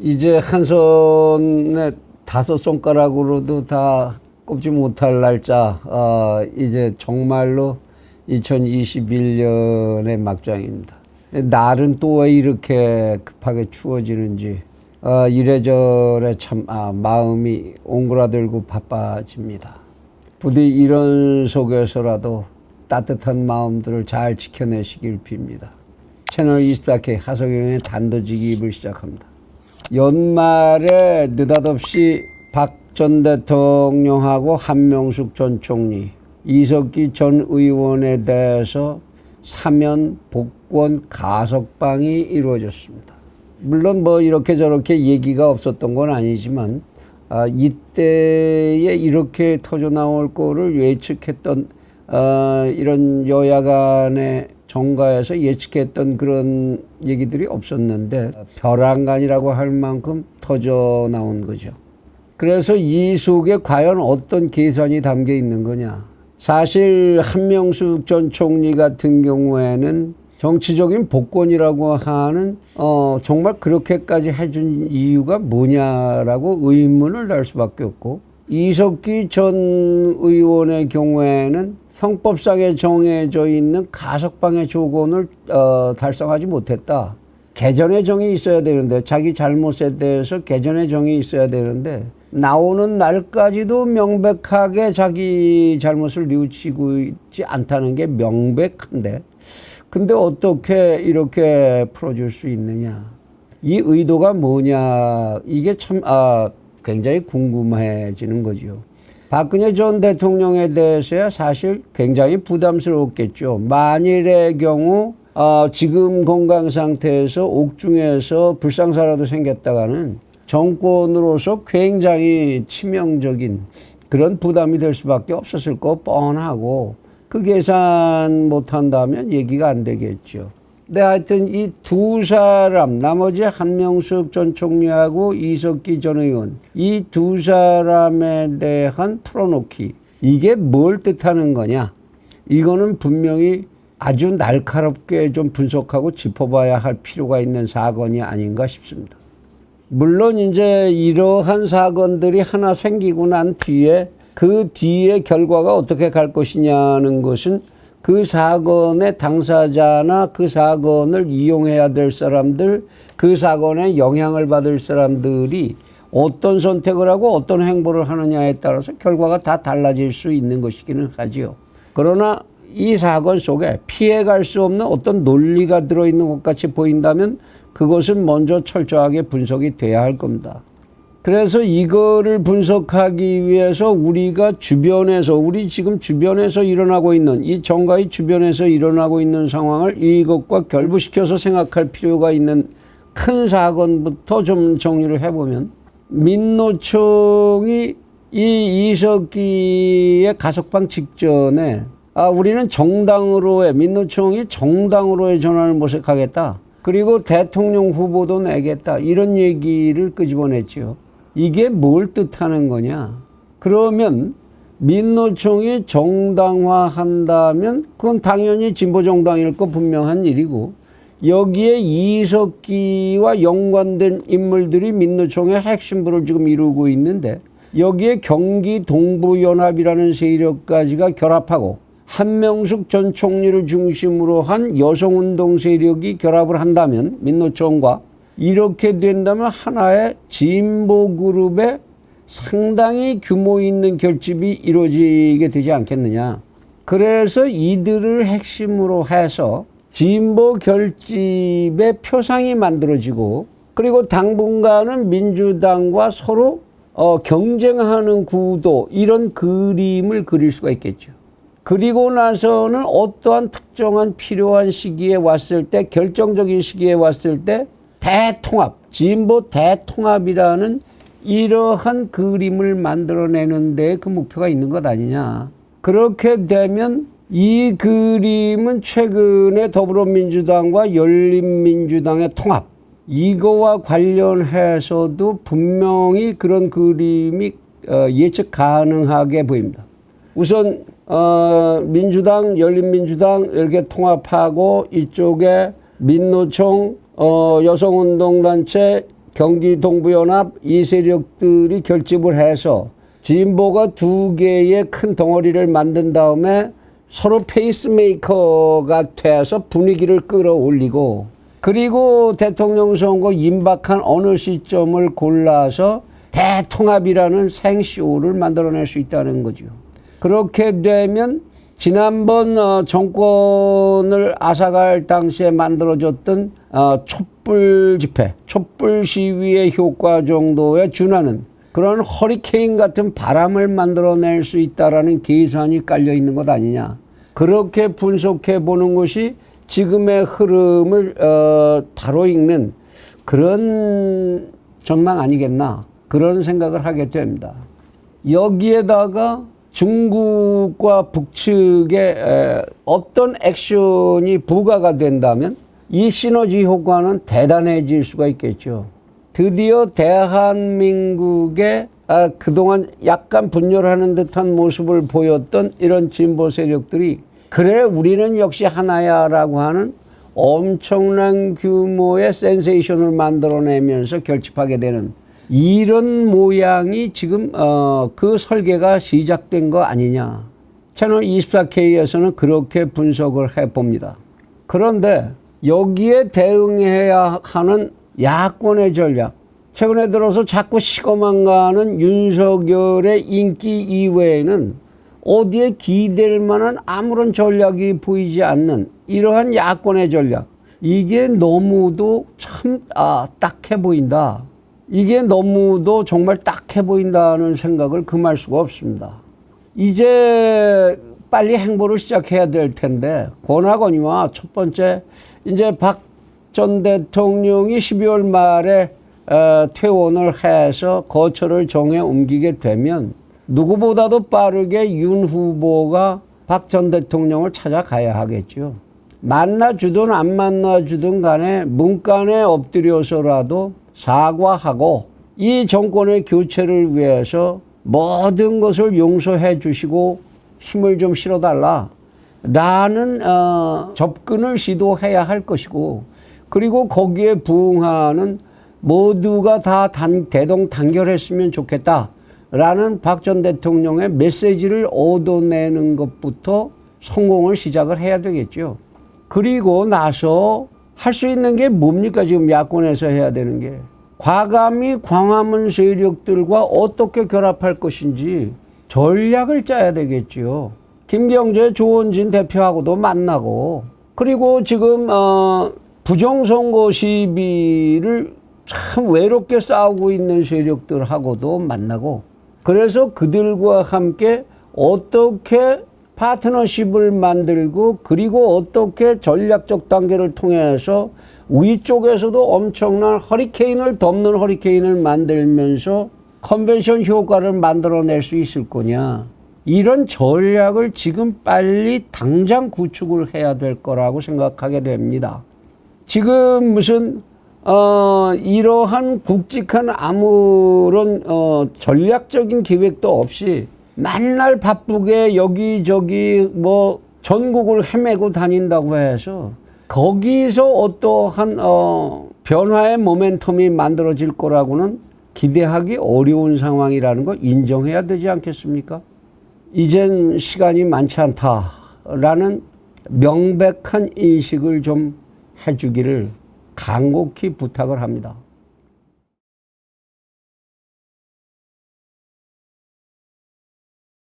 이제 한 손에 다섯 손가락으로도 다 꼽지 못할 날짜, 아, 이제 정말로 2021년의 막장입니다. 날은 또 왜 이렇게 급하게 추워지는지, 아, 이래저래 참, 아, 마음이 옹그라들고 바빠집니다. 부디 이런 속에서라도 따뜻한 마음들을 잘 지켜내시길 빕니다. 채널 24K 하석영의 단도직입을 시작합니다. 연말에 느닷없이 박 전 대통령하고 한명숙 전 총리, 이석기 전 의원에 대해서 사면 복권 가석방이 이루어졌습니다. 물론 뭐 이렇게 저렇게 얘기가 없었던 건 아니지만 아, 이때에 이렇게 터져 나올 거를 예측했던 아, 이런 여야 간의 정가에서 예측했던 그런 얘기들이 없었는데 벼랑간이라고 할 만큼 터져 나온 거죠. 그래서 이 속에 과연 어떤 계산이 담겨 있는 거냐. 사실 한명숙 전 총리 같은 경우에는 정치적인 복권이라고 하는 어 정말 그렇게까지 해준 이유가 뭐냐라고 의문을 날 수밖에 없고 이석기 전 의원의 경우에는 형법상에 정해져 있는 가석방의 조건을 어, 달성하지 못했다. 개전의 정이 있어야 되는데 자기 잘못에 대해서 개전의 정이 있어야 되는데 나오는 날까지도 명백하게 자기 잘못을 뉘우치고 있지 않다는 게 명백한데 근데 어떻게 이렇게 풀어줄 수 있느냐 이 의도가 뭐냐 이게 참 아, 굉장히 궁금해지는 거죠. 박근혜 전 대통령에 대해서야 사실 굉장히 부담스러웠겠죠. 만일의 경우 어, 지금 건강 상태에서 옥중에서 불상사라도 생겼다가는 정권으로서 굉장히 치명적인 그런 부담이 될 수밖에 없었을 거 뻔하고 그 계산 못한다면 얘기가 안 되겠죠. 근데 하여튼 이 두 사람 나머지 한명숙 전 총리하고 이석기 전 의원 이 두 사람에 대한 풀어놓기 이게 뭘 뜻하는 거냐 이거는 분명히 아주 날카롭게 좀 분석하고 짚어봐야 할 필요가 있는 사건이 아닌가 싶습니다. 물론 이제 이러한 사건들이 하나 생기고 난 뒤에 그 뒤에 결과가 어떻게 갈 것이냐는 것은 그 사건의 당사자나 그 사건을 이용해야 될 사람들, 그 사건에 영향을 받을 사람들이 어떤 선택을 하고 어떤 행보를 하느냐에 따라서 결과가 다 달라질 수 있는 것이기는 하지요. 그러나 이 사건 속에 피해갈 수 없는 어떤 논리가 들어있는 것 같이 보인다면 그것은 먼저 철저하게 분석이 돼야 할 겁니다. 그래서 이거를 분석하기 위해서 우리가 주변에서 우리 지금 주변에서 일어나고 있는 이 정가의 주변에서 일어나고 있는 상황을 이것과 결부시켜서 생각할 필요가 있는 큰 사건부터 좀 정리를 해보면 민노총이 이 이석기의 가석방 직전에 아 우리는 정당으로의 민노총이 정당으로의 전환을 모색하겠다. 그리고 대통령 후보도 내겠다. 이런 얘기를 끄집어냈죠. 이게 뭘 뜻하는 거냐? 그러면 민노총이 정당화한다면 그건 당연히 진보 정당일 거 분명한 일이고 여기에 이석기와 연관된 인물들이 민노총의 핵심부를 지금 이루고 있는데 여기에 경기 동부연합이라는 세력까지가 결합하고 한명숙 전 총리를 중심으로 한 여성운동 세력이 결합을 한다면 민노총과 이렇게 된다면 하나의 진보 그룹의 상당히 규모 있는 결집이 이루어지게 되지 않겠느냐. 그래서 이들을 핵심으로 해서 진보 결집의 표상이 만들어지고 그리고 당분간은 민주당과 서로 어, 경쟁하는 구도 이런 그림을 그릴 수가 있겠죠. 그리고 나서는 어떠한 특정한 필요한 시기에 왔을 때 결정적인 시기에 왔을 때 대통합, 진보 대통합이라는 이러한 그림을 만들어내는데 그 목표가 있는 것 아니냐. 그렇게 되면 이 그림은 최근에 더불어민주당과 열린민주당의 통합, 이거와 관련해서도 분명히 그런 그림이 어, 예측 가능하게 보입니다. 우선 어, 민주당, 열린민주당 이렇게 통합하고 이쪽에 민노총, 어, 여성운동단체, 경기 동부연합 이 세력들이 결집을 해서 진보가 두 개의 큰 덩어리를 만든 다음에 서로 페이스메이커가 돼서 분위기를 끌어올리고 그리고 대통령 선거 임박한 어느 시점을 골라서 대통합이라는 생쇼를 만들어낼 수 있다는 거죠. 그렇게 되면 지난번 어, 정권을 앗아갈 당시에 만들어졌던 어, 촛불 집회, 촛불 시위의 효과 정도에 준하는 그런 허리케인 같은 바람을 만들어낼 수 있다라는 계산이 깔려 있는 것 아니냐. 그렇게 분석해 보는 것이 지금의 흐름을 어, 바로 읽는 그런 전망 아니겠나 그런 생각을 하게 됩니다. 여기에다가 중국과 북측의 에, 어떤 액션이 부과가 된다면 이 시너지 효과는 대단해질 수가 있겠죠. 드디어 대한민국의 아, 그동안 약간 분열하는 듯한 모습을 보였던 이런 진보 세력들이 그래 우리는 역시 하나야라고 하는 엄청난 규모의 센세이션을 만들어내면서 결집하게 되는 이런 모양이 지금 어, 그 설계가 시작된 거 아니냐. 채널 24K에서는 그렇게 분석을 해 봅니다. 그런데 여기에 대응해야 하는 야권의 전략. 최근에 들어서 자꾸 시거만 가는 윤석열의 인기 이외에는 어디에 기댈 만한 아무런 전략이 보이지 않는 이러한 야권의 전략. 이게 너무도 참, 아, 딱해 보인다. 이게 너무도 정말 딱해 보인다는 생각을 금할 수가 없습니다. 이제 빨리 행보를 시작해야 될 텐데, 권하건이와 첫 번째, 이제 박 전 대통령이 12월 말에 어, 퇴원을 해서 거처를 정해 옮기게 되면 누구보다도 빠르게 윤 후보가 박 전 대통령을 찾아가야 하겠죠. 만나주든 안 만나주든 간에 문간에 엎드려서라도 사과하고 이 정권의 교체를 위해서 모든 것을 용서해 주시고 힘을 좀 실어달라. 라는 어, 접근을 시도해야 할 것이고 그리고 거기에 부응하는 모두가 다 단, 대동 단결했으면 좋겠다. 라는 박 전 대통령의 메시지를 얻어내는 것부터 성공을 시작을 해야 되겠죠. 그리고 나서 할 수 있는 게 뭡니까? 지금 야권에서 해야 되는 게. 과감히 광화문 세력들과 어떻게 결합할 것인지 전략을 짜야 되겠죠. 김경재 조원진 대표하고도 만나고 그리고 지금 어 부정선거 시비를 참 외롭게 싸우고 있는 세력들하고도 만나고 그래서 그들과 함께 어떻게 파트너십을 만들고 그리고 어떻게 전략적 단계를 통해서 위쪽에서도 엄청난 허리케인을 덮는 허리케인을 만들면서 컨벤션 효과를 만들어낼 수 있을 거냐. 이런 전략을 지금 빨리 당장 구축을 해야 될 거라고 생각하게 됩니다. 지금 무슨 어, 이러한 굵직한 아무런 어, 전략적인 계획도 없이 맨날 바쁘게 여기저기 뭐 전국을 헤매고 다닌다고 해서 거기서 어떠한 어, 변화의 모멘텀이 만들어질 거라고는 기대하기 어려운 상황이라는 걸 인정해야 되지 않겠습니까? 이젠 시간이 많지 않다라는 명백한 인식을 좀 해주기를 간곡히 부탁을 합니다.